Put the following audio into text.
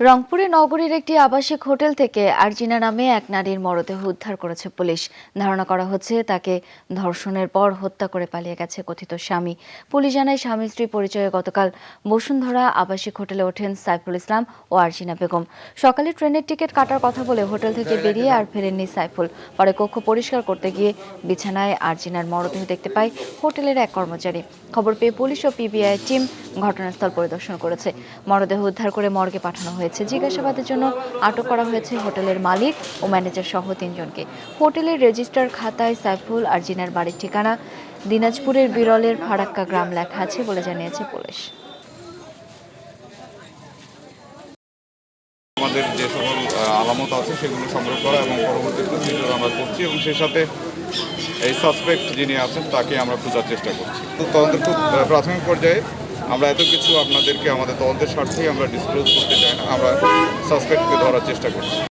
রংপুরে নগরীর একটি আবাসিক হোটেল থেকে আরজিনা নামে এক নারীর মরদেহ উদ্ধার করেছে পুলিশ। ধারণা করা হচ্ছে তাকে ধর্ষণের পর হত্যা করে পালিয়ে গেছে কথিত স্বামী। পুলিশ জানায় স্বামী স্ত্রী পরিচয়ে গতকাল বসুন্ধরা আবাসিক হোটেলে ওঠেন সাইফুল ইসলাম ও আরজিনা বেগম। সকালে ট্রেনের টিকিট কাটার কথা বলে হোটেল থেকে বেরিয়ে আর ফেরেননি সাইফুল। পরে কক্ষ পরিষ্কার করতে গিয়ে বিছানায় আরজিনার মরদেহ দেখতে পায় হোটেলের এক কর্মচারী। খবর পেয়ে পুলিশ ও পিবিআই টিম ঘটনাস্থল পরিদর্শন করেছে। মরদেহ উদ্ধার করে মর্গে পাঠানো হয়েছে। জিজ্ঞাসাবাদের জন্য আটক করা হয়েছে হোটেলের মালিক ও ম্যানেজার সহ তিনজনকে। হোটেলের রেজিস্টার খাতায় সাইফুল আর জিনার বাড়ির ঠিকানা। দিনাজপুরের বিরলের ফারাক্কা গ্রাম লেখা আছে বলে জানিয়েছে পুলিশ। আমাদের যে সকল আলামত আছে সেগুলো সংগ্রহ করা এবং পরবর্তী প্রসিডিউর আমরা করছি এবং সেই সাথে এই সাসপেক্ট যিনি আছেন তাকে আমরা খোঁজার চেষ্টা করছি। তো তদন্তের খুব প্রাথমিক পর্যায়ে আমরা এত কিছু আপনাদেরকে, আমাদের তদন্তের স্বার্থেই আমরা ডিসক্লোজ করতে চাই না, আমরা সাসপেক্টকে ধরার চেষ্টা করছি।